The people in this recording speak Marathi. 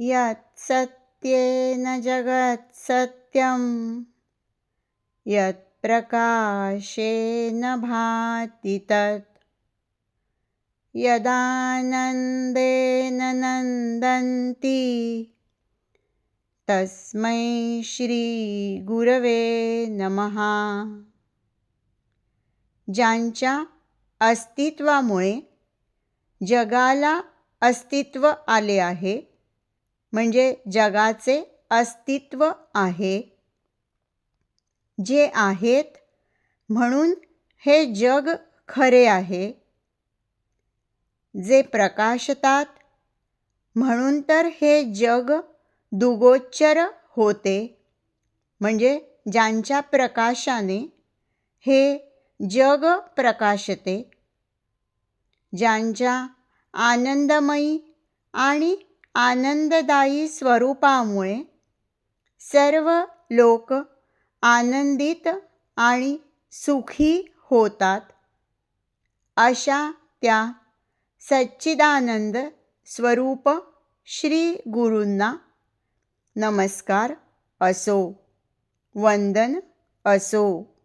यत्सत्येन जगत्सत्यं यत्प्रकाशेन भाति तत्। यदानन्देन नन्दन्ति। तस्मै श्रीगुरवे नमः। ज्यांच्या अस्तित्वामुळे जगाला अस्तित्व आले आहे म्हणजे जगाचे अस्तित्व आहे. जे आहेत म्हणून हे जग खरे आहे. जे प्रकाशतात म्हणून तर हे जग दुगोच्चर होते. म्हणजे ज्यांच्या प्रकाशाने हे जग प्रकाशते. ज्यांच्या आनंदमयी आणि आनंददायी स्वरूपामुळे सर्व लोक आनंदित आणि सुखी होतात. अशा त्या सच्चिदानंद स्वरूप श्री गुरूंना नमस्कार असो वंदन असो.